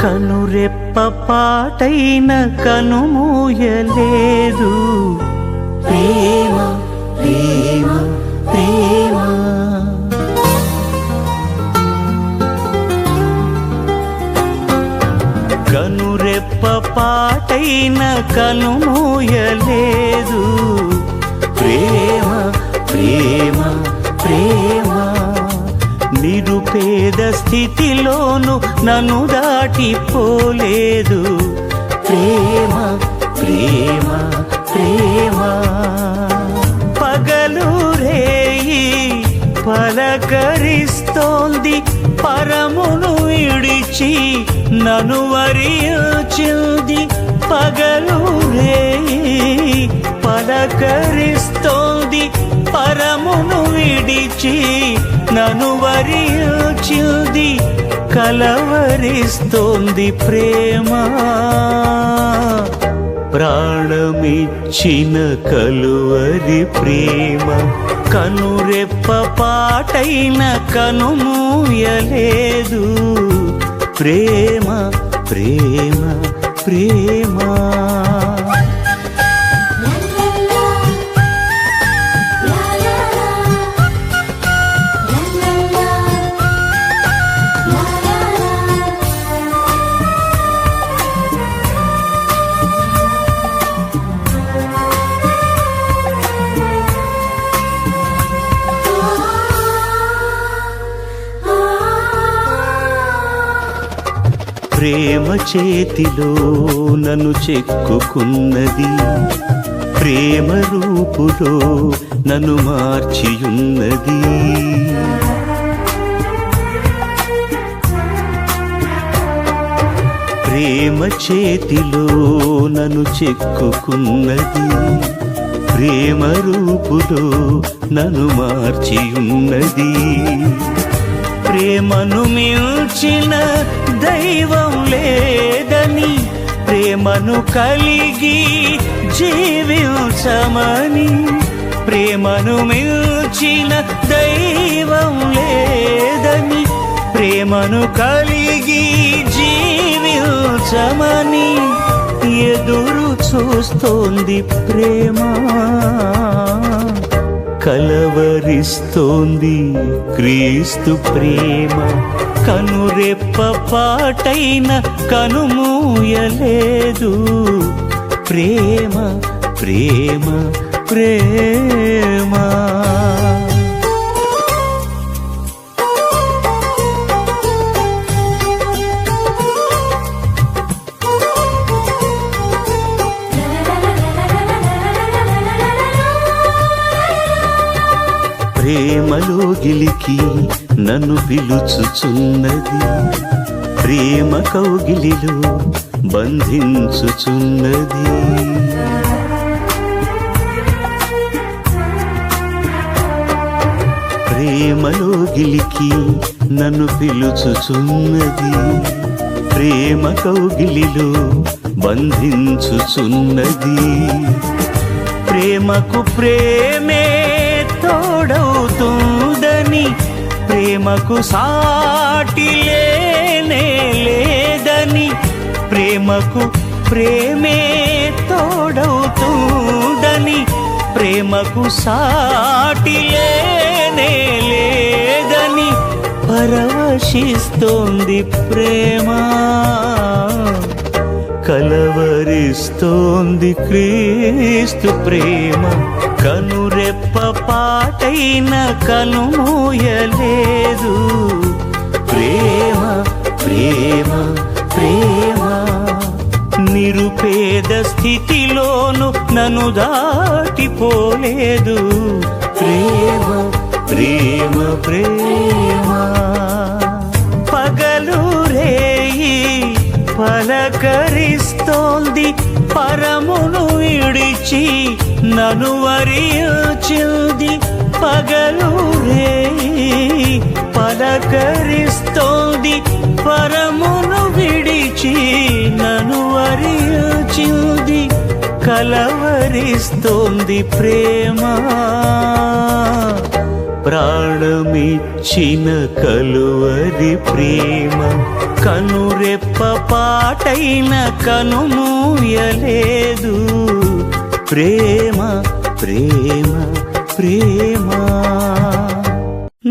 కనురెప్ప పాటైన కనుమూయలేదు ప్రేమ ప్రేమ ప్రేమ. కనురెప్ప పాటైన కనుమూయలేదు ప్రేమ ప్రేమ ప్రేమ. నిరుపేద స్థితిలోను నన్ను దాటిపోలేదు. ప్రేమ ప్రేమ ప్రేమ. పగలు రేయి పలకరిస్తోంది పరమును విడిచి నను వరిచింది పగలు రేయి పలకరిస్తోంది పరమును విడిచి నను వరిచింది కలవరిస్తోంది ప్రేమ. ప్రాణమిచ్చిన కలువరి ప్రేమ. కనురెప్ప పాటైన కనుమూయలేదు ప్రేమ ప్రేమ ప్రేమ. ప్రేమ చేతిలో నన్ను చెక్కుకున్నది. ప్రేమ రూపులో నన్ను మార్చియున్నది. ప్రేమ చేతిలో నన్ను చెక్కుకున్నది. ప్రేమ రూపులో నన్ను మార్చియున్నది. ప్రేమను మిల్చిన దైవం లేదని ప్రేమను కలిగి జీవించమని ప్రేమను మిల్చిన దైవం లేదని ప్రేమను కలిగి జీవించమని ఎదురు చూస్తోంది ప్రేమ. కలవరిస్తోంది క్రీస్తు ప్రేమ. కనురెప్ప పాటైన కనుమూయలేదు ప్రేమ ప్రేమ ప్రేమ. ప్రేమలో గిలికి నన్ను పిలుచుచున్నది. ప్రేమ కౌగిలిలో బంధించుచున్నది. ప్రేమలో గిలికి నన్ను పిలుచుచున్నది. ప్రేమ కౌగిలిలో బంధించుచున్నది. ప్రేమకు ప్రేమే తోడవు ప్రేమకు సాటి లేనే లేదని ప్రేమకు ప్రేమే తోడవుతుందని ప్రేమకు సాటి లేనే లేదని పరవశిస్తోంది ప్రేమ కలవరిస్తోంది క్రీస్తు ప్రేమ. కనురెప్ప పాటైన కనుమూయలే పేద స్థితిలోను నన్ను దాటిపోలేదు. ప్రేమ ప్రేమ ప్రేమ. పగలు రేయి పలకరిస్తోంది పరమును విడిచి నను వరిచింది పగలు రేయి కలవరిస్తోంది ప్రేమ. ప్రాణమిచ్చిన కలువరి ప్రేమ. కనురెప్ప పాటైన కనుమూయలేదు ప్రేమ ప్రేమ ప్రేమ.